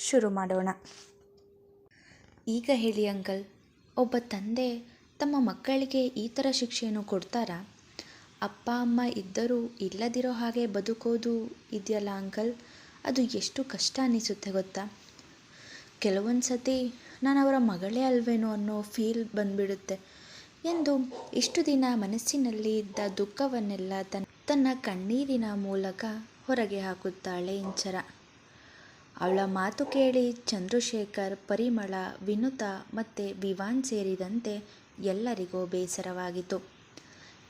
ಶುರು ಮಾಡೋಣ. ಈಗ ಹೇಳಿ ಅಂಕಲ್, ಒಬ್ಬ ತಂದೆ ತಮ್ಮ ಮಕ್ಕಳಿಗೆ ಈ ಥರ ಶಿಕ್ಷೆಯನ್ನು ಕೊಡ್ತಾರಾ? ಅಪ್ಪ, ಅಮ್ಮ ಇದ್ದರೂ ಇಲ್ಲದಿರೋ ಹಾಗೆ ಬದುಕೋದು ಇದೆಯಲ್ಲ ಅಂಕಲ್? ಅದು ಎಷ್ಟು ಕಷ್ಟ ಅನಿಸುತ್ತೆ ಗೊತ್ತಾ? ಕೆಲವೊಂದು ಸತಿ ನಾನು ಅವರ ಮಗಳೇ ಅಲ್ವೇನೋ ಅನ್ನೋ ಫೀಲ್ ಬಂದ್ಬಿಡುತ್ತೆ. ಎಂದು ಇಷ್ಟು ದಿನ ಮನಸ್ಸಿನಲ್ಲಿ ಇದ್ದ ದುಃಖವನ್ನೆಲ್ಲ ತನ್ನ ತನ್ನ ಕಣ್ಣೀರಿನ ಮೂಲಕ ಹೊರಗೆ ಹಾಕುತ್ತಾಳೆ ಇಂಚರ. ಅವಳ ಮಾತು ಕೇಳಿ ಚಂದ್ರಶೇಖರ್, ಪರಿಮಳ, ವಿನುತಾ ಮತ್ತು ವಿವಾನ್ ಸೇರಿದಂತೆ ಎಲ್ಲರಿಗೂ ಬೇಸರವಾಗಿತ್ತು.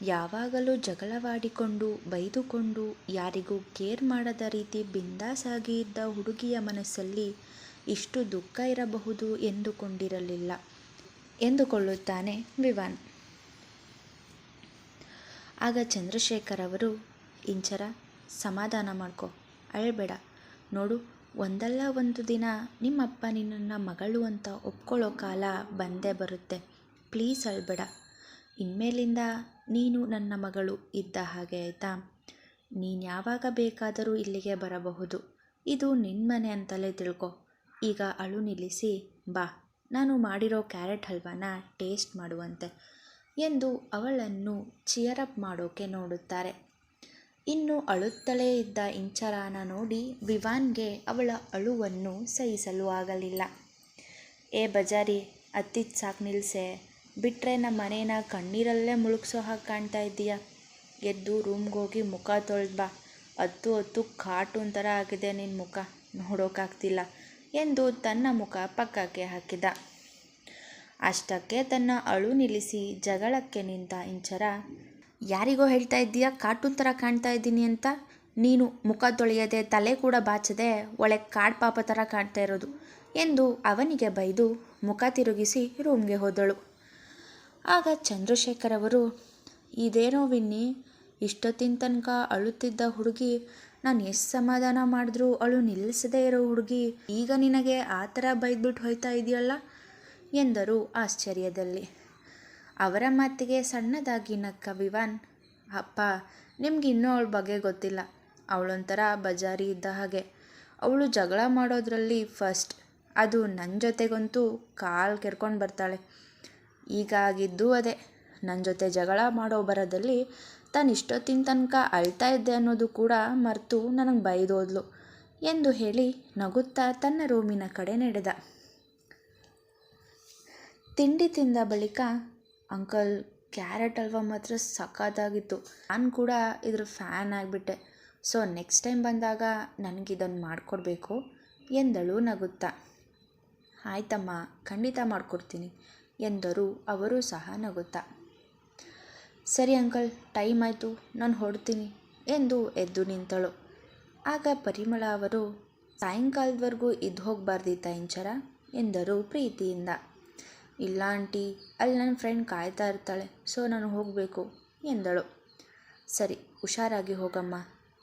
ಯಾವಾಗಲೂ ಜಗಳವಾಡಿಕೊಂಡು, ಬೈದುಕೊಂಡು, ಯಾರಿಗೂ ಕೇರ್ ಮಾಡದ ರೀತಿ ಬಿಂದಾಸಾಗಿ ಇದ್ದ ಹುಡುಗಿಯ ಮನಸ್ಸಲ್ಲಿ ಇಷ್ಟು ದುಃಖ ಇರಬಹುದು ಎಂದುಕೊಂಡಿರಲಿಲ್ಲ ಎಂದುಕೊಳ್ಳುತ್ತಾನೆ ವಿವಾನ್. ಆಗ ಚಂದ್ರಶೇಖರ್ ಅವರು, ಇಂಚರ, ಸಮಾಧಾನ ಮಾಡ್ಕೊ, ಅಳಬೇಡ. ನೋಡು ಒಂದಲ್ಲ ಒಂದು ದಿನ ನಿಮ್ಮಪ್ಪ ನಿನ್ನನ್ನು ಮಗಳು ಅಂತ ಒಪ್ಕೊಳ್ಳೋ ಕಾಲ ಬಂದೇ ಬರುತ್ತೆ. ಪ್ಲೀಸ್ ಅಳಬೇಡ. ಇನ್ಮೇಲಿಂದ ನೀನು ನನ್ನ ಮಗಳು ಇದ್ದ ಹಾಗೆ ಆಯಿತಾ? ನೀನು ಯಾವಾಗ ಬೇಕಾದರೂ ಇಲ್ಲಿಗೆ ಬರಬಹುದು. ಇದು ನಿನ್ನ ಮನೆ ಅಂತಲೇ ತಿಳ್ಕೊ. ಈಗ ಅಳು ನಿಲ್ಲಿಸಿ, ಬಾ, ನಾನು ಮಾಡಿರೋ ಕ್ಯಾರೆಟ್ ಹಲ್ವಾನ ಟೇಸ್ಟ್ ಮಾಡುವಂತೆ ಎಂದು ಅವಳನ್ನು ಚಿಯರಪ್ ಮಾಡೋಕೆ ನೋಡುತ್ತಾರೆ. ಇನ್ನು ಅಳುತ್ತಲೇ ಇದ್ದ ಇಂಚರಾನ ನೋಡಿ ವಿವಾನ್ಗೆ ಅವಳ ಅಳುವನ್ನು ಸಹಿಸಲು ಆಗಲಿಲ್ಲ. ಏ ಬಜಾರಿ, ಅತ್ತಿತ್ ಸಾಕು ನಿಲ್ಸೆ. ಬಿಟ್ಟರೆ ನಮ್ಮ ಮನೇನ ಕಣ್ಣೀರಲ್ಲೇ ಮುಳುಗ್ಸೋ ಹಾಗೆ ಕಾಣ್ತಾ ಇದ್ದೀಯ? ಎದ್ದು ರೂಮ್ಗೆ ಹೋಗಿ ಮುಖ ತೊಳೆದು ಬಾ. ಹತ್ತು ಹತ್ತು ಕಾರ್ಟೂನ್ ಥರ ಆಗಿದೆ ನಿನ್ನ ಮುಖ. ನೋಡೋಕ್ಕಾಗ್ತಿಲ್ಲ ಎಂದು ತನ್ನ ಮುಖ ಪಕ್ಕಕ್ಕೆ ಹಾಕಿದ. ಅಷ್ಟಕ್ಕೆ ತನ್ನ ಅಳು ನಿಲ್ಲಿಸಿ ಜಗಳಕ್ಕೆ ನಿಂತ ಇಂಚರ ಯಾರಿಗೋ ಹೇಳ್ತಾ ಇದ್ದೀಯಾ? ಕಾರ್ಟೂನ್ ಥರ ಕಾಣ್ತಾ ಇದ್ದೀನಿ ಅಂತ? ನೀನು ಮುಖ ತೊಳೆಯದೆ, ತಲೆ ಕೂಡ ಬಾಚದೆ, ಒಳ್ಳೆ ಕಾಡ್ ಪಾಪ ಥರ ಕಾಣ್ತಾ ಇರೋದು ಎಂದು ಅವನಿಗೆ ಬೈದು ಮುಖ ತಿರುಗಿಸಿ ರೂಮ್ಗೆ ಹೋದಳು. ಆಗ ಚಂದ್ರಶೇಖರ್ ಅವರು, ಇದೇನೋ ವಿನ್ನಿ, ಇಷ್ಟೊತ್ತಿನ ತನಕ ಅಳುತ್ತಿದ್ದ ಹುಡುಗಿ, ನಾನು ಎಷ್ಟು ಸಮಾಧಾನ ಮಾಡಿದ್ರೂ ಅಳು ನಿಲ್ಲಿಸದೇ ಇರೋ ಹುಡುಗಿ, ಈಗ ನಿನಗೆ ಆ ಥರ ಬೈದ್ಬಿಟ್ಟು ಹೋಯ್ತಾ ಇದೆಯಲ್ಲ? ಎಂದರು ಆಶ್ಚರ್ಯದಲ್ಲಿ. ಅವರ ಮಾತಿಗೆ ಸಣ್ಣದಾಗಿ ನಕ್ಕ ವಿವಾನ್, ಅಪ್ಪ, ನಿಮ್ಗೆ ಇನ್ನೂ ಅವಳ ಬಗ್ಗೆ ಗೊತ್ತಿಲ್ಲ. ಅವಳೊಂಥರ ಬಜಾರಿ ಇದ್ದ ಹಾಗೆ. ಅವಳು ಜಗಳ ಮಾಡೋದ್ರಲ್ಲಿ ಫಸ್ಟ್ ಅದು ನನ್ನ ಜೊತೆಗಂತೂ ಕಾಲು ಕೆರ್ಕೊಂಡು ಬರ್ತಾಳೆ. ಈಗ ಆಗಿದ್ದು ಅದೇ. ನನ್ನ ಜೊತೆ ಜಗಳ ಮಾಡೋ ಬರೋದಲ್ಲಿ ತಾನು ಇಷ್ಟೊತ್ತಿನ ತನಕ ಅಳ್ತಾ ಇದ್ದೆ ಅನ್ನೋದು ಕೂಡ ಮರೆತು ನನಗೆ ಬೈದೋದ್ಲು ಎಂದು ಹೇಳಿ ನಗುತ್ತಾ ತನ್ನ ರೂಮಿನ ಕಡೆ ನಡೆದ. ತಿಂಡಿ ತಿಂದ ಬಳಿಕ ಅಂಕಲ್ ಕ್ಯಾರೆಟ್ ಹಲ್ವಾ ಮಾತ್ರ ಸಖತ್ತಾಗಿತ್ತು. ನಾನು ಕೂಡ ಇದ್ರ ಫ್ಯಾನ್ ಆಗಿಬಿಟ್ಟೆ. ಸೊ, ನೆಕ್ಸ್ಟ್ ಟೈಮ್ ಬಂದಾಗ ನನಗಿದನ್ನು ಮಾಡಿಕೊಡ್ಬೇಕು ಎಂದಳು ನಗುತ್ತಾ. ಆಯ್ತಮ್ಮ, ಖಂಡಿತ ಮಾಡಿಕೊಡ್ತೀನಿ ಎಂದರು. ಅವರು ಸಹ ನಗುತ್ತಾ. ಸರಿ ಅಂಕಲ್, ಟೈಮ್ ಆಯಿತು. ನಾನು ಹೊಡ್ತೀನಿ ಎಂದು ಎದ್ದು ನಿಂತಳು. ಆಗ ಪರಿಮಳ ಅವರು, ಸಾಯಂಕಾಲದವರೆಗೂ ಇದ್ದು ಹೋಗಬಾರ್ದಿತ್ತ ಇಂಚರ? ಎಂದರು ಪ್ರೀತಿಯಿಂದ. ಇಲ್ಲ ಆಂಟಿ, ಅಲ್ಲಿ ನನ್ನ ಫ್ರೆಂಡ್ ಕಾಯ್ತಾ ಇರ್ತಾಳೆ, ಸೊ ನಾನು ಹೋಗಬೇಕು, ಎಂದಳು. ಸರಿ, ಹುಷಾರಾಗಿ ಹೋಗಮ್ಮ.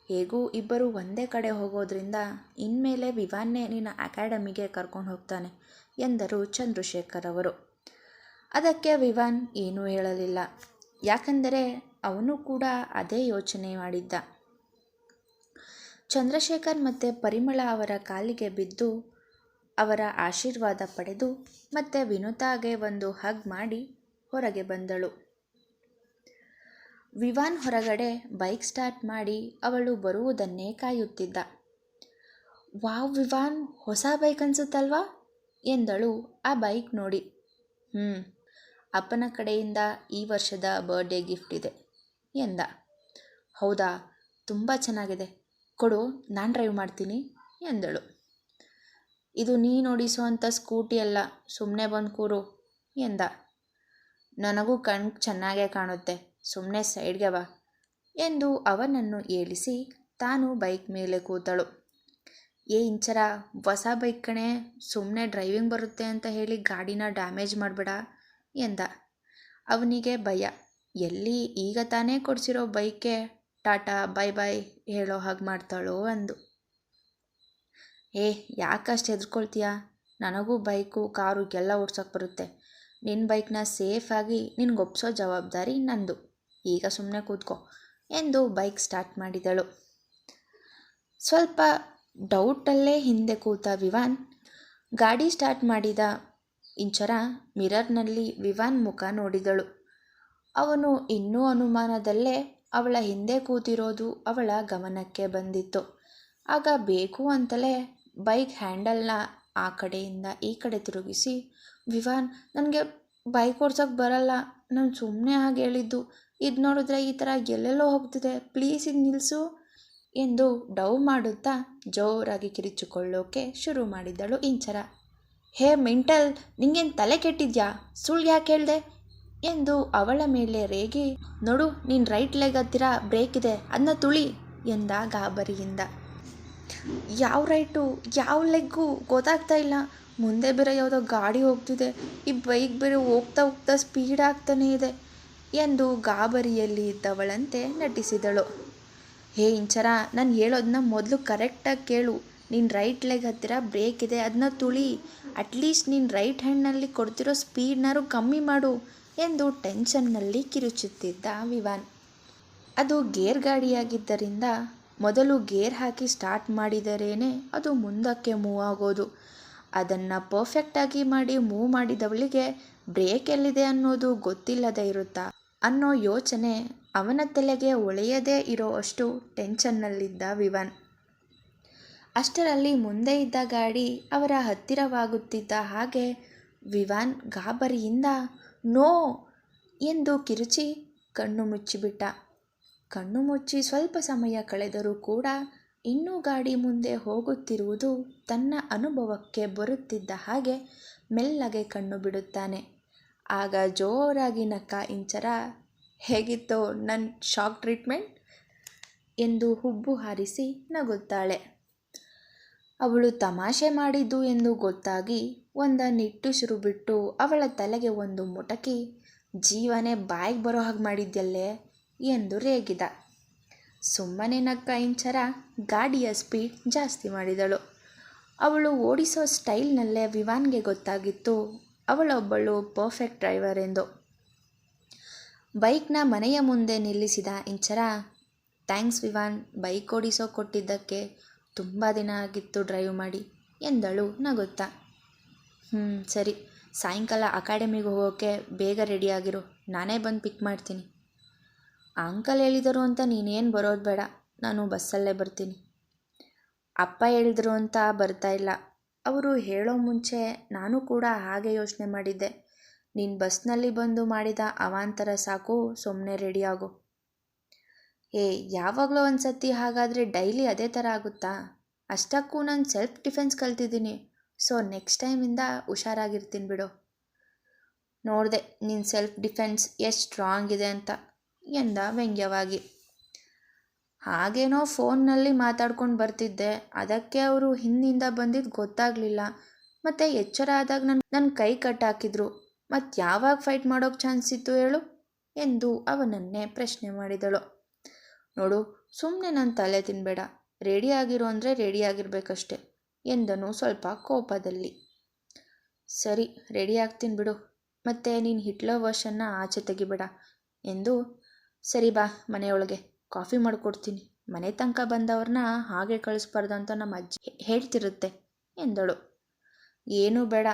ಹೇಗೂ ಇಬ್ಬರು ಒಂದೇ ಕಡೆ ಹೋಗೋದ್ರಿಂದ ಇನ್ಮೇಲೆ ವಿವಾನ್ನೇ ನಿನ್ನ ಅಕಾಡೆಮಿಗೆ ಕರ್ಕೊಂಡು ಹೋಗ್ತಾನೆ, ಎಂದರು ಚಂದ್ರಶೇಖರ್ ಅವರು. ಅದಕ್ಕೆ ವಿವಾನ್ ಏನೂ ಹೇಳಲಿಲ್ಲ. ಯಾಕಂದರೆ ಅವನು ಕೂಡ ಅದೇ ಯೋಚನೆ ಮಾಡಿದ್ದ. ಚಂದ್ರಶೇಖರ್ ಮತ್ತು ಪರಿಮಳ ಅವರ ಕಾಲಿಗೆ ಬಿದ್ದು ಅವರ ಆಶೀರ್ವಾದ ಪಡೆದು ಮತ್ತೆ ವಿನುತಾಗೆ ಒಂದು ಹಗ್ ಮಾಡಿ ಹೊರಗೆ ಬಂದಳು. ವಿವಾನ್ ಹೊರಗಡೆ ಬೈಕ್ ಸ್ಟಾರ್ಟ್ ಮಾಡಿ ಅವಳು ಬರುವುದನ್ನೇ ಕಾಯುತ್ತಿದ್ದ. ವಾವ್ ವಿವಾನ್, ಹೊಸ ಬೈಕ್ ಅನಿಸುತ್ತಲ್ವಾ? ಎಂದಳು ಆ ಬೈಕ್ ನೋಡಿ. ಹ್ಞೂ ಅಪ್ಪನ ಕಡೆಯಿಂದ ಈ ವರ್ಷದ ಬರ್ಡೇ ಗಿಫ್ಟ್ ಇದೆ, ಎಂದ. ಹೌದಾ, ತುಂಬ ಚೆನ್ನಾಗಿದೆ. ಕೊಡು, ನಾನು ಡ್ರೈವ್ ಮಾಡ್ತೀನಿ, ಎಂದಳು. ಇದು ನೀನು ಓಡಿಸುವಂಥ ಸ್ಕೂಟಿ ಅಲ್ಲ ಸುಮ್ಮನೆ ಬಂದು ಕೂರು ಎಂದ. ನನಗೂ ಕಣ್ಣು ಚೆನ್ನಾಗೇ ಕಾಣುತ್ತೆ ಸುಮ್ಮನೆ ಸೈಡ್ಗೆ ಬಾ ಎಂದು ಅವನನ್ನು ಏಳಿಸಿ ತಾನು ಬೈಕ್ ಮೇಲೆ ಕೂತಳು. ಏ ಇಂಚರ, ಹೊಸ ಬೈಕ್ ಕಣೆ ಸುಮ್ಮನೆ ಡ್ರೈವಿಂಗ್ ಬರುತ್ತೆ ಅಂತ ಹೇಳಿ ಗಾಡಿನ ಡ್ಯಾಮೇಜ್ ಮಾಡಬೇಡ ಎಂದ. ಅವನಿಗೆ ಭಯ, ಎಲ್ಲಿ ಈಗ ತಾನೇ ಕೊಡಿಸಿರೋ ಬೈಕೆ, ಟಾಟಾ, ಬೈ ಬೈ ಹೇಳೋ ಹಾಗೆ ಮಾಡ್ತಾಳೋ ಅಂದು. ಏ ಯಾಕಷ್ಟು ಹೆದರ್ಕೊಳ್ತೀಯ? ನನಗೂ ಬೈಕು, ಕಾರು ಎಲ್ಲ ಓಡ್ಸೋಕೆ ಬರುತ್ತೆ. ನಿನ್ನ ಬೈಕ್ನ ಸೇಫಾಗಿ ನಿನ್ಗೆ ಒಪ್ಸೋ ಜವಾಬ್ದಾರಿ ನಂದು. ಈಗ ಸುಮ್ಮನೆ ಕೂತ್ಕೋ ಎಂದು ಬೈಕ್ ಸ್ಟಾರ್ಟ್ ಮಾಡಿದಳು. ಸ್ವಲ್ಪ ಡೌಟಲ್ಲೇ ಹಿಂದೆ ಕೂತ ವಿವಾನ್ ಗಾಡಿ ಸ್ಟಾರ್ಟ್ ಮಾಡಿದ ಇಂಚರ ಮಿರರ್ನಲ್ಲಿ ವಿವಾನ್ ಮುಖ ನೋಡಿದಳು. ಅವನು ಇನ್ನೂ ಅನುಮಾನದಲ್ಲೇ ಅವಳ ಹಿಂದೆ ಕೂತಿರೋದು ಅವಳ ಗಮನಕ್ಕೆ ಬಂದಿತ್ತು. ಆಗ ಬೇಕು ಅಂತಲೇ ಬೈಕ್ ಹ್ಯಾಂಡಲ್ನ ಆ ಕಡೆಯಿಂದ ಈ ಕಡೆ ತಿರುಗಿಸಿ, ವಿವಾನ್, ನನಗೆ ಬೈಕ್ ಓಡ್ಸೋಕ್ಕೆ ಬರಲ್ಲ. ನಾನು ಸುಮ್ಮನೆ ಹಾಗೆ ಹೇಳಿದ್ದು. ಇದು ನೋಡಿದ್ರೆ ಈ ಥರ ಎಲ್ಲೆಲ್ಲೋ ಹೋಗ್ತಿದೆ. ಪ್ಲೀಸ್ ಇದು ನಿಲ್ಲಿಸು ಎಂದು ಡವ್ ಮಾಡುತ್ತಾ ಜೋರಾಗಿ ಕಿರಿಚಿಕೊಳ್ಳೋಕೆ ಶುರು ಮಾಡಿದ್ದಳು ಇಂಚರ. ಹೇ, ಮೆಂಟಲ್, ನಿಂಗೇನು ತಲೆ ಕೆಟ್ಟಿದ್ಯಾ? ಸುಳ್ಳು ಯಾಕೆ ಹೇಳ್ದೆ? ಎಂದು ಅವಳ ಮೇಲೆ ರೇಗಿ, ನೋಡು, ನೀನು ರೈಟ್ ಲೆಗ್ ಹತ್ತಿರ ಬ್ರೇಕ್ ಇದೆ. ಅದನ್ನ ತುಳಿ. ಎಂದ ಗಾಬರಿಯಿಂದ ಯಾವ ರೈಟು, ಯಾವ ಲೆಗ್ಗು ಗೊತ್ತಾಗ್ತಾ ಇಲ್ಲ. ಮುಂದೆ ಬೇರೆ ಯಾವುದೋ ಗಾಡಿ ಹೋಗ್ತಿದೆ. ಈ ಬೈಕ್ ಬೇರೆ ಹೋಗ್ತಾ ಹೋಗ್ತಾ ಸ್ಪೀಡ್ ಆಗ್ತಾನೇ ಇದೆ ಎಂದು ಗಾಬರಿಯಲ್ಲಿ ಇದ್ದವಳಂತೆ ನಟಿಸಿದಳು. ಹೇ ಇಂಚರ, ನಾನು ಹೇಳೋದನ್ನ ಮೊದಲು ಕರೆಕ್ಟಾಗಿ ಕೇಳು. ನಿನ್ನ ರೈಟ್ ಲೆಗ್ ಹತ್ತಿರ ಬ್ರೇಕ್ ಇದೆ ಅದನ್ನ ತುಳಿ. ಅಟ್ಲೀಸ್ಟ್ ನಿನ್ನ ರೈಟ್ ಹ್ಯಾಂಡ್ನಲ್ಲಿ ಕೊಡ್ತಿರೋ ಸ್ಪೀಡ್ನಾರು ಕಮ್ಮಿ ಮಾಡು ಎಂದು ಟೆನ್ಷನ್ನಲ್ಲಿ ಕಿರುಚುತ್ತಿದ್ದ ವಿವಾನ್. ಅದು ಗೇರ್ ಗಾಡಿಯಾಗಿದ್ದರಿಂದ ಮೊದಲು ಗೇರ್ ಹಾಕಿ ಸ್ಟಾರ್ಟ್ ಮಾಡಿದರೇನೆ ಅದು ಮುಂದಕ್ಕೆ ಮೂವ್ ಆಗೋದು. ಅದನ್ನು ಪರ್ಫೆಕ್ಟಾಗಿ ಮಾಡಿ ಮೂವ್ ಮಾಡಿದವಳಿಗೆ ಬ್ರೇಕ್ ಎಲ್ಲಿದೆ ಅನ್ನೋದು ಗೊತ್ತಿಲ್ಲದೆ ಇರುತ್ತಾ? ಅನ್ನೋ ಯೋಚನೆ ಅವನ ತಲೆಗೆ ಒಳೆಯದೇ ಇರೋ ಅಷ್ಟು ಟೆನ್ಷನ್ನಲ್ಲಿದ್ದ ವಿವನ್. ಅಷ್ಟರಲ್ಲಿ ಮುಂದೆ ಇದ್ದ ಗಾಡಿ ಅವರ ಹತ್ತಿರವಾಗುತ್ತಿದ್ದ ಹಾಗೆ ವಿವಾನ್ ಗಾಬರಿಯಿಂದ, ನೋ! ಎಂದು ಕಿರುಚಿ ಕಣ್ಣು ಮುಚ್ಚಿಬಿಟ್ಟ. ಕಣ್ಣು ಮುಚ್ಚಿ ಸ್ವಲ್ಪ ಸಮಯ ಕಳೆದರೂ ಕೂಡ ಇನ್ನೂ ಗಾಡಿ ಮುಂದೆ ಹೋಗುತ್ತಿರುವುದು ತನ್ನ ಅನುಭವಕ್ಕೆ ಬರುತ್ತಿದ್ದ ಹಾಗೆ ಮೆಲ್ಲಗೆ ಕಣ್ಣು ಬಿಡುತ್ತಾನೆ. ಆಗ ಜೋರಾಗಿ ನಕ್ಕ, ಇಂಚರ, ಹೇಗಿತ್ತೋ ನನ್ನ ಶಾಕ್ ಟ್ರೀಟ್ಮೆಂಟ್? ಎಂದು ಹುಬ್ಬು ಹಾರಿಸಿ ನಗುತ್ತಾಳೆ. ಅವಳು ತಮಾಷೆ ಮಾಡಿದ್ದು ಎಂದು ಗೊತ್ತಾಗಿ ಒಂದ ನಿಟ್ಟುಸಿರು ಬಿಟ್ಟು ಅವಳ ತಲೆಗೆ ಒಂದು ಮುಟಕಿ, ಜೀವನೇ ಬಾಯಿಗೆ ಬರೋ ಹಾಗೆ ಮಾಡಿದ್ಯಲ್ಲೇ? ಎಂದು ರೇಗಿದ. ಸುಮ್ಮನೆ ನಕ್ಕ ಇಂಚರ ಗಾಡಿಯ ಸ್ಪೀಡ್ ಜಾಸ್ತಿ ಮಾಡಿದಳು. ಅವಳು ಓಡಿಸೋ ಸ್ಟೈಲ್ನಲ್ಲೇ ವಿವಾನ್ಗೆ ಗೊತ್ತಾಗಿತ್ತು. ಅವಳೊಬ್ಬಳು ಪರ್ಫೆಕ್ಟ್ ಡ್ರೈವರ್ ಎಂದು. ಬೈಕ್ನ ಮನೆಯ ಮುಂದೆ ನಿಲ್ಲಿಸಿದ ಇಂಚರ ಥ್ಯಾಂಕ್ಸ್ ವಿವಾನ್, ಬೈಕ್ ಓಡಿಸೋ ಕೊಟ್ಟಿದ್ದಕ್ಕೆ ತುಂಬ ದಿನ ಆಗಿತ್ತು ಡ್ರೈವ್ ಮಾಡಿ ಎಂದಳು ನಗುತ್ತಾ. ಹ್ಞೂ ಸರಿ, ಸಾಯಂಕಾಲ ಅಕಾಡೆಮಿಗೆ ಹೋಗೋಕ್ಕೆ ಬೇಗ ರೆಡಿಯಾಗಿರು ನಾನೇ ಬಂದು ಪಿಕ್ ಮಾಡ್ತೀನಿ. ಅಂಕಲ್ ಹೇಳಿದರು ಅಂತ ನೀನೇನು ಬರೋದು ಬೇಡ, ನಾನು ಬಸ್ಸಲ್ಲೇ ಬರ್ತೀನಿ. ಅಪ್ಪ ಹೇಳಿದರು ಅಂತ ಬರ್ತಾ ಇಲ್ಲ. ಅವರು ಹೇಳೋ ಮುಂಚೆ ನಾನು ಕೂಡ ಹಾಗೆ ಯೋಚನೆ ಮಾಡಿದ್ದೆ. ನೀನು ಬಸ್ನಲ್ಲಿ ಬಂದು ಮಾಡಿದ ಅವಾಂತರ ಸಾಕು ಸುಮ್ಮನೆ ರೆಡಿಯಾಗು ಏ, ಯಾವಾಗಲೂ ಒಂದು ಸತಿ ಹಾಗಾದರೆ ಡೈಲಿ ಅದೇ ಥರ ಆಗುತ್ತಾ? ಅಷ್ಟಕ್ಕೂ ನಾನು ಸೆಲ್ಫ್ ಡಿಫೆನ್ಸ್ ಕಲ್ತಿದ್ದೀನಿ. ಸೊ ನೆಕ್ಸ್ಟ್ ಟೈಮಿಂದ ಹುಷಾರಾಗಿರ್ತೀನಿ ಬಿಡು. ನೋಡಿದೆ ನಿನ್ನ ಸೆಲ್ಫ್ ಡಿಫೆನ್ಸ್ ಎಷ್ಟು ಸ್ಟ್ರಾಂಗ್ ಇದೆ ಅಂತ. ಎಂದ ವ್ಯಂಗ್ಯವಾಗಿ. ಹಾಗೇನೋ ಫೋನ್ನಲ್ಲಿ ಮಾತಾಡ್ಕೊಂಡು ಬರ್ತಿದ್ದೆ. ಅದಕ್ಕೆ ಅವರು ಹಿಂದಿಂದ ಬಂದಿದ್ದು ಗೊತ್ತಾಗಲಿಲ್ಲ. ಮತ್ತು ಎಚ್ಚರ ಆದಾಗ ನನ್ನ ನನ್ನ ಕೈ ಕಟ್ಟಾಕಿದ್ರು. ಮತ್ತು ಯಾವಾಗ ಫೈಟ್ ಮಾಡೋಕ್ಕೆ ಚಾನ್ಸ್ ಇತ್ತು ಹೇಳು? ಎಂದು ಅವನನ್ನೇ ಪ್ರಶ್ನೆ ಮಾಡಿದಳು. ನೋಡು ಸುಮ್ಮನೆ ನನ್ನ ತಲೆ ತಿನ್ನಬೇಡ ರೆಡಿ ಆಗಿರೋ ಅಂದರೆ ರೆಡಿ ಆಗಿರ್ಬೇಕಷ್ಟೆ, ಎಂದನು ಸ್ವಲ್ಪ ಕೋಪದಲ್ಲಿ. ಸರಿ, ರೆಡಿ ಆಗ್ತೀನಿ ಬಿಡು. ಮತ್ತು ನೀನು ಹಿಟ್ಲರ್ ವರ್ಷನ್ನ ಆಚೆ ತೆಗಿಬೇಡ, ಎಂದು ಸರಿ ಬಾ, ಮನೆಯೊಳಗೆ. ಕಾಫಿ ಮಾಡಿಕೊಡ್ತೀನಿ. ಮನೆ ತನಕ ಬಂದವ್ರನ್ನ ಹಾಗೆ ಕಳಿಸ್ಬಾರ್ದು ಅಂತ ನಮ್ಮ ಅಜ್ಜಿ ಹೇಳ್ತಿರುತ್ತೆ, ಎಂದಳು. ಏನೂ ಬೇಡ.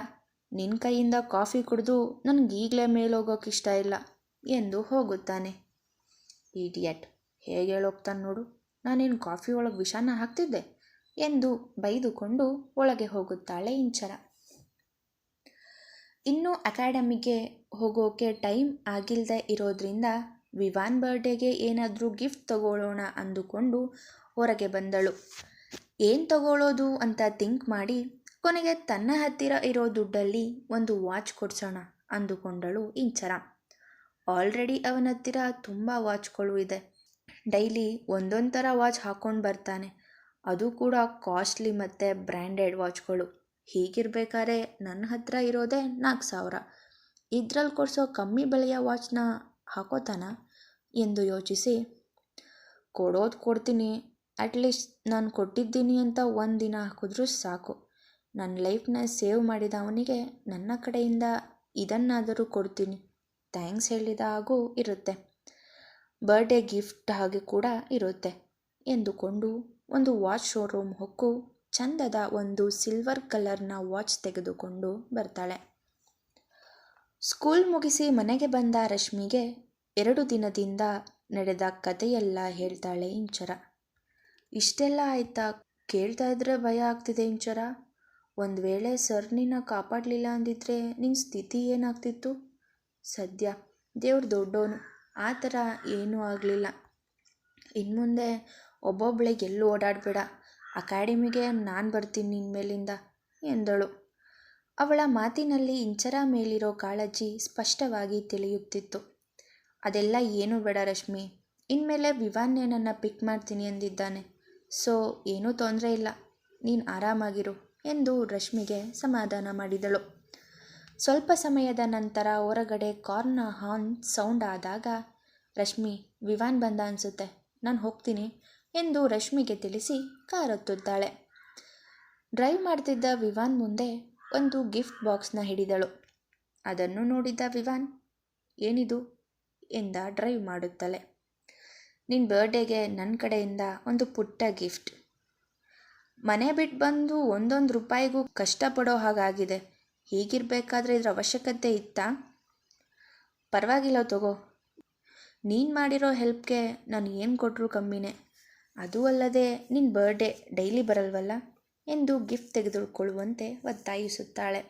ನಿನ್ನ ಕೈಯಿಂದ ಕಾಫಿ ಕುಡಿದು ನನಗೆ ಈಗಲೇ ಮೇಲೋಗೋಕೆ ಇಷ್ಟ ಇಲ್ಲ, ಎಂದು ಹೋಗುತ್ತಾನೆ. ಈಡಿಯಟ್ ಹೇಗೆ ಹೇಳೋಗ್ತಾನೆ ನೋಡು. ನಾನೇನು ಕಾಫಿ ಒಳಗೆ ವಿಷಾನ ಹಾಕ್ತಿದ್ದೆ? ಎಂದು ಬೈದುಕೊಂಡು ಒಳಗೆ ಹೋಗುತ್ತಾಳೆ ಇಂಚರ. ಇನ್ನು ಅಕಾಡೆಮಿಗೆ ಹೋಗೋಕೆ ಟೈಮ್ ಆಗಿಲ್ಲದೆ ಇರೋದ್ರಿಂದ ವಿವಾನ್ ಬರ್ಡೇಗೆ ಏನಾದರೂ ಗಿಫ್ಟ್ ತಗೊಳ್ಳೋಣ ಅಂದುಕೊಂಡು ಹೊರಗೆ ಬಂದಳು. ಏನು ತಗೊಳ್ಳೋದು ಅಂತ ಥಿಂಕ್ ಮಾಡಿ ಕೊನೆಗೆ ತನ್ನ ಹತ್ತಿರ ಇರೋ ದುಡ್ಡಲ್ಲಿ ಒಂದು ವಾಚ್ ಕೊಡ್ಸೋಣ ಅಂದುಕೊಂಡಳು ಇಂಚರ. ಆಲ್ರೆಡಿ ಅವನ ಹತ್ತಿರ ತುಂಬ ವಾಚ್ಗಳು ಇದೆ. ಡೈಲಿ ಒಂದೊಂದು ಥರ ವಾಚ್ ಹಾಕ್ಕೊಂಡು ಬರ್ತಾನೆ. ಅದು ಕೂಡ ಕಾಸ್ಟ್ಲಿ ಮತ್ತು ಬ್ರ್ಯಾಂಡೆಡ್ ವಾಚ್ಗಳು. ಹೀಗಿರ್ಬೇಕಾದ್ರೆ ನನ್ನ ಹತ್ರ ಇರೋದೇ ನಾಲ್ಕು ಸಾವಿರ. ಇದ್ರಲ್ಲಿ ಕೊಡಿಸೋ ಕಮ್ಮಿ ಬೆಲೆಯ ವಾಚ್ನ ಹಾಕೋತಾನ ಎಂದು ಯೋಚಿಸಿ, ಕೊಡೋದು ಕೊಡ್ತೀನಿ. ಅಟ್ಲೀಸ್ಟ್ ನಾನು ಕೊಟ್ಟಿದ್ದೀನಿ ಅಂತ ಒಂದು ದಿನ ಹಾಕಿದ್ರೂ ಸಾಕು. ನನ್ನ ಲೈಫ್ನ ಸೇವ್ ಮಾಡಿದ ಅವನಿಗೆ ನನ್ನ ಕಡೆಯಿಂದ ಇದನ್ನಾದರೂ ಕೊಡ್ತೀನಿ. ಥ್ಯಾಂಕ್ಸ್ ಹೇಳಿದ ಹಾಗೂ ಇರುತ್ತೆ. ಬರ್ಡೇ ಗಿಫ್ಟ್ ಹಾಗೆ ಕೂಡ ಇರುತ್ತೆ. ಎಂದುಕೊಂಡು ಒಂದು ವಾಚ್ ಶೋರೂಮ್ ಹೊಕ್ಕು ಚಂದದ ಒಂದು ಸಿಲ್ವರ್ ಕಲರ್ನ ವಾಚ್ ತೆಗೆದುಕೊಂಡು ಬರ್ತಾಳೆ. ಸ್ಕೂಲ್ ಮುಗಿಸಿ ಮನೆಗೆ ಬಂದ ರಶ್ಮಿಗೆ ಎರಡು ದಿನದಿಂದ ನಡೆದ ಕಥೆಯೆಲ್ಲ ಹೇಳ್ತಾಳೆ ಇಂಚರ. ಇಷ್ಟೆಲ್ಲ ಆಯ್ತಾ? ಕೇಳ್ತಾ ಇದ್ರೆ ಭಯ ಆಗ್ತಿದೆ ಇಂಚರ. ಒಂದು ವೇಳೆ ಸರ್ ನಿನ್ನ ಕಾಪಾಡಲಿಲ್ಲ ಅಂದಿದ್ರೆ ನಿನ್ನ ಸ್ಥಿತಿ ಏನಾಗ್ತಿತ್ತು? ಸದ್ಯ ದೇವ್ರು ದೊಡ್ಡವನು ಆ ಥರ ಏನೂ ಆಗಲಿಲ್ಲ. ಇನ್ನು ಮುಂದೆ ಒಬ್ಬೊಬ್ಳಿಗೆ ಎಲ್ಲೂ ಓಡಾಡಬೇಡ. ಅಕಾಡೆಮಿಗೆ ನಾನು ಬರ್ತೀನಿ ನಿನ್ನ ಮೇಲಿಂದ ಎಂದಳು. ಅವಳ ಮಾತಿನಲ್ಲಿ ಇಂಚರ ಮೇಲಿರೋ ಕಾಳಜಿ ಸ್ಪಷ್ಟವಾಗಿ ತಿಳಿಯುತ್ತಿತ್ತು. ಅದೆಲ್ಲ ಏನೂ ಬೇಡ ರಶ್ಮಿ. ಇನ್ಮೇಲೆ ವಿವಾನ್ನೇ ನನ್ನ ಪಿಕ್ ಮಾಡ್ತೀನಿ ಅಂದಿದ್ದಾನೆ. ಸೊ, ಏನೂ ತೊಂದರೆ ಇಲ್ಲ. ನೀನು ಆರಾಮಾಗಿರು ಎಂದು ರಶ್ಮಿಗೆ ಸಮಾಧಾನ ಮಾಡಿದಳು. ಸ್ವಲ್ಪ ಸಮಯದ ನಂತರ ಹೊರಗಡೆ ಕಾರ್ನ ಹಾರ್ನ್ ಸೌಂಡ್ ಆದಾಗ, ರಶ್ಮಿ, ವಿವಾನ್ ಬಂದ ಅನಿಸುತ್ತೆ. ನಾನು ಹೋಗ್ತೀನಿ ಎಂದು ರಶ್ಮಿಗೆ ತಿಳಿಸಿ ಕಾರೊತ್ತುತ್ತಾಳೆ. ಡ್ರೈವ್ ಮಾಡ್ತಿದ್ದ ವಿವಾನ್ ಮುಂದೆ ಒಂದು ಗಿಫ್ಟ್ ಬಾಕ್ಸ್ನ ಹಿಡಿದಳು. ಅದನ್ನು ನೋಡಿದ ವಿವಾನ್, ಏನಿದು? ಎಂದ ಡ್ರೈವ್ ಮಾಡುತ್ತಲೇ. ನಿನ್ನ ಬರ್ಡೇಗೆ ನನ್ನ ಕಡೆಯಿಂದ ಒಂದು ಪುಟ್ಟ ಗಿಫ್ಟ್. ಮನೆ ಬಿಟ್ಟು ಬಂದು ಒಂದೊಂದು ರೂಪಾಯಿಗೂ ಕಷ್ಟಪಡೋ ಹಾಗಾಗಿದೆ. ಹೀಗಿರಬೇಕಾದ್ರೆ ಇದರ ಅವಶ್ಯಕತೆ ಇತ್ತಾ? ಪರವಾಗಿಲ್ಲ ತಗೋ. ನೀನು ಮಾಡಿರೋ ಹೆಲ್ಪ್ಗೆ ನಾನು ಏನು ಕೊಟ್ಟರು ಕಮ್ಮಿನೇ. ಅದೂ ಅಲ್ಲದೆ ನಿನ್ನ ಬರ್ಡೇ ಡೈಲಿ ಬರಲ್ವಲ್ಲ? ಎಂದು ಗಿಫ್ಟ್ ತೆಗೆದುಕೊಳ್ಳುವಂತೆ ಒತ್ತಾಯಿಸುತ್ತಾಳೆ.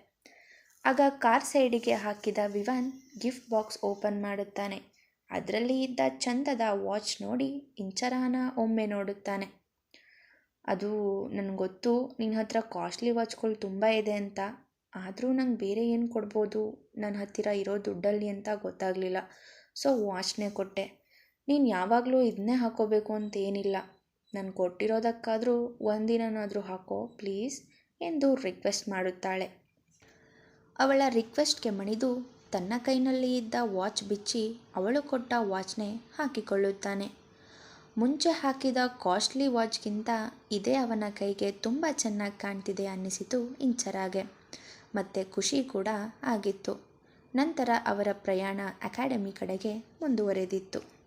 ಆಗ ಕಾರ್ ಸೈಡಿಗೆ ಹಾಕಿದ ವಿವಾನ್ ಗಿಫ್ಟ್ ಬಾಕ್ಸ್ ಓಪನ್ ಮಾಡುತ್ತಾನೆ. ಅದರಲ್ಲಿ ಇದ್ದ ಚಂದದ ವಾಚ್ ನೋಡಿ ಇಂಚರಾನ ಒಮ್ಮೆ ನೋಡುತ್ತಾನೆ. ಅದು ನನಗೆ ಗೊತ್ತು, ನಿನ್ನ ಹತ್ರ ಕಾಸ್ಟ್ಲಿ ವಾಚ್ಗಳು ತುಂಬ ಇದೆ ಅಂತ. ಆದರೂ ನಂಗೆ ಬೇರೆ ಏನು ಕೊಡ್ಬೋದು? ನನ್ನ ಹತ್ತಿರ ಇರೋ ದುಡ್ಡಲ್ಲಿ ಅಂತ ಗೊತ್ತಾಗಲಿಲ್ಲ. ಸೊ ವಾಚ್ನೇ ಕೊಟ್ಟೆ. ನೀನು ಯಾವಾಗಲೂ ಇದನ್ನೇ ಹಾಕೋಬೇಕು ಅಂತ ಏನಿಲ್ಲ. ನಾನು ಕೊಟ್ಟಿರೋದಕ್ಕಾದರೂ ಒಂದಿನನಾದರೂ ಹಾಕೋ, ಪ್ಲೀಸ್, ಎಂದು ರಿಕ್ವೆಸ್ಟ್ ಮಾಡುತ್ತಾಳೆ. ಅವಳ ರಿಕ್ವೆಸ್ಟ್ಗೆ ಮಣಿದು ತನ್ನ ಕೈನಲ್ಲಿ ಇದ್ದ ವಾಚ್ ಬಿಚ್ಚಿ ಅವಳು ಕೊಟ್ಟ ವಾಚ್ನೇ ಹಾಕಿಕೊಳ್ಳುತ್ತಾನೆ. ಮುಂಚೆ ಹಾಕಿದ ಕಾಸ್ಟ್ಲಿ ವಾಚ್ಗಿಂತ ಇದೇ ಅವನ ಕೈಗೆ ತುಂಬ ಚೆನ್ನಾಗಿ ಕಾಣ್ತಿದೆ ಅನ್ನಿಸಿತು ಇಂಚರಾಗೆ. ಮತ್ತು ಖುಷಿ ಕೂಡ ಆಗಿತ್ತು. ನಂತರ ಅವರ ಪ್ರಯಾಣ ಅಕಾಡೆಮಿ ಕಡೆಗೆ ಮುಂದುವರೆದಿತ್ತು.